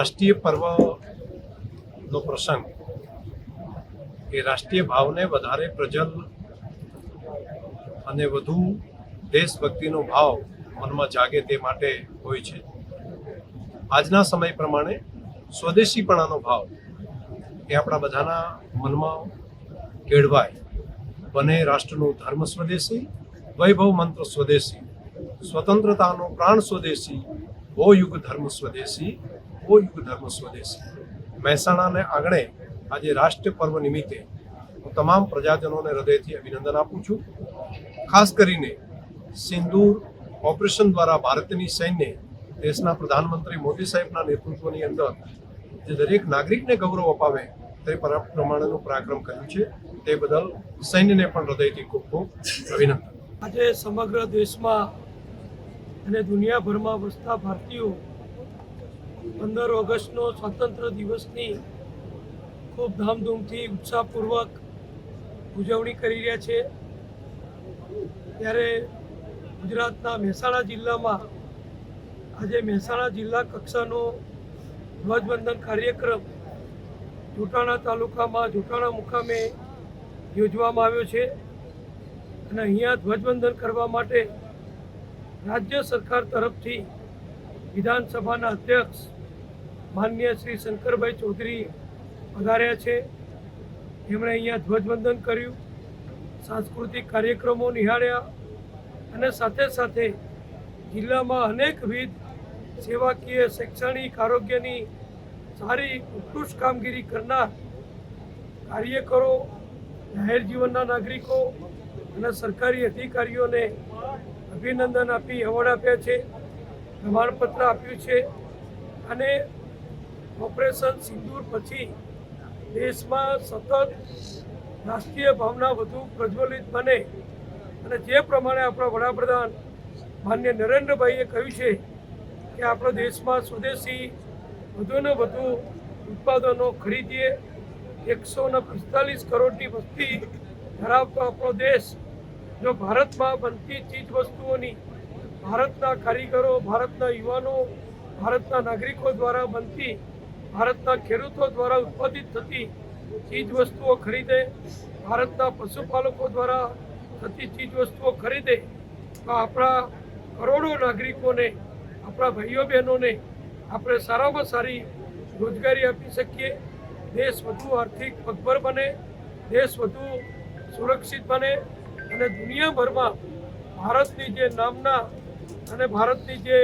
રાષ્ટ્રીય પર્વનો પ્રસંગ એ રાષ્ટ્રીય ભાવને વધારે પ્રજલ અને વધુ દેશભક્તિનો ભાવ મનમાં જાગે તે માટે હોય છે. આજના સમય પ્રમાણે સ્વદેશીપણાનો ભાવ એ આપણા બધાના મનમાં કેળવાય. બને રાષ્ટ્રનું ધર્મ સ્વદેશી, વૈભવ મંત્ર સ્વદેશી, સ્વતંત્રતાનો પ્રાણ સ્વદેશી હો યુગ ધર્મ સ્વદેશી હો યુગ ધર્મ સ્વદેશી. મહેસાણાને આંગણે આજે રાષ્ટ્રીય પર્વ નિમિત્તે હું તમામ પ્રજાજનોને હૃદયથી અભિનંદન આપું છું. ખાસ કરીને સિંદૂર ઓપરેશન દ્વારા ભારતની સૈન્ય દેશના પ્રધાનમંત્રી મોદી સાહેબના નેતૃત્વની અંદર જે દરેક નાગરિકને ગૌરવ અપાવે તે પ્રમાણેનું પરાક્રમ કર્યું છે. તે બદલ સૈન્યને પણ હૃદયથી ખૂબ ખૂબ અભિનંદન. આજે સમગ્ર દેશમાં અને દુનિયાભરમાં વસતા ભારતીયો પંદર ઓગસ્ટનો સ્વાતંત્ર્ય દિવસની ખૂબ ધામધૂમથી ઉત્સાહપૂર્વક ઉજવણી કરી રહ્યા છે. ત્યારે ગુજરાતના મહેસાણા જિલ્લામાં આજે મહેસાણા જિલ્લા કક્ષાનો ધ્વજવંદન કાર્યક્રમ જોટાણા તાલુકામાં જોટાણા મુકામે યોજવામાં આવ્યો છે. અને અહીંયા ધ્વજવંદન કરવા માટે રાજ્ય સરકાર તરફથી વિધાનસભાના અધ્યક્ષ માન્ય શ્રી શંકરભાઈ ચૌધરી પધાર્યા છે. એમણે અહીંયા ધ્વજવંદન કર્યું, સાંસ્કૃતિક કાર્યક્રમો નિહાળ્યા અને સાથે સાથે જિલ્લામાં અનેકવિધ સેવાકીય, શૈક્ષણિક, આરોગ્યની સારી, ઉત્કૃષ્ટ કામગીરી કરનાર કાર્યકરો, જાહેર જીવનના નાગરિકો અને સરકારી અધિકારીઓને અભિનંદન આપી, એવોર્ડ આપ્યા છે. પ્રમાણપત્ર આપ્યું છે અને ઓપરેશન સિંદૂર પછી દેશમાં સતત રાષ્ટ્રીય ભાવના વધુ પ્રજ્વલિત બને અને જે પ્રમાણે આપણા વડાપ્રધાન માન્ય નરેન્દ્રભાઈએ કહ્યું છે કે આપણો દેશમાં સ્વદેશી વધુને વધુ ઉત્પાદનો ખરીદીએ એકસો ને પિસ્તાલીસ કરોડની વસ્તી ધરાવતો આપણો દેશ, જો ભારતમાં બનતી ચીજ વસ્તુઓની ભારતના કારીગરો, ભારતના યુવાનો, ભારતના નાગરિકો દ્વારા બનતી, ભારતના ખેડૂતો દ્વારા ઉત્પાદિત થતી ચીજ વસ્તુઓ ખરીદે, ભારતના પશુપાલકો દ્વારા થતી ચીજ વસ્તુઓ ખરીદે આપણા કરોડો નાગરિકોને, આપણા ભાઈઓ બહેનોને આપણે સારામાં સારી રોજગારી આપી શકીએ. દેશ વધુ આર્થિક પગભર બને, દેશ વધુ સુરક્ષિત બને અને દુનિયાભરમાં ભારતની જે નામના અને ભારતની જે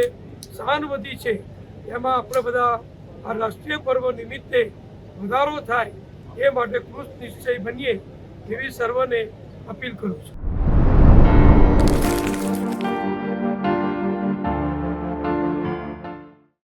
સહાનુભૂતિ છે, એમાં આપણે બધા આ રાષ્ટ્રીય પર્વ નિમિત્તે વધારો થાય એ માટે કૃત નિશ્ચય બનીએ એવી સર્વને અપીલ કરું છું.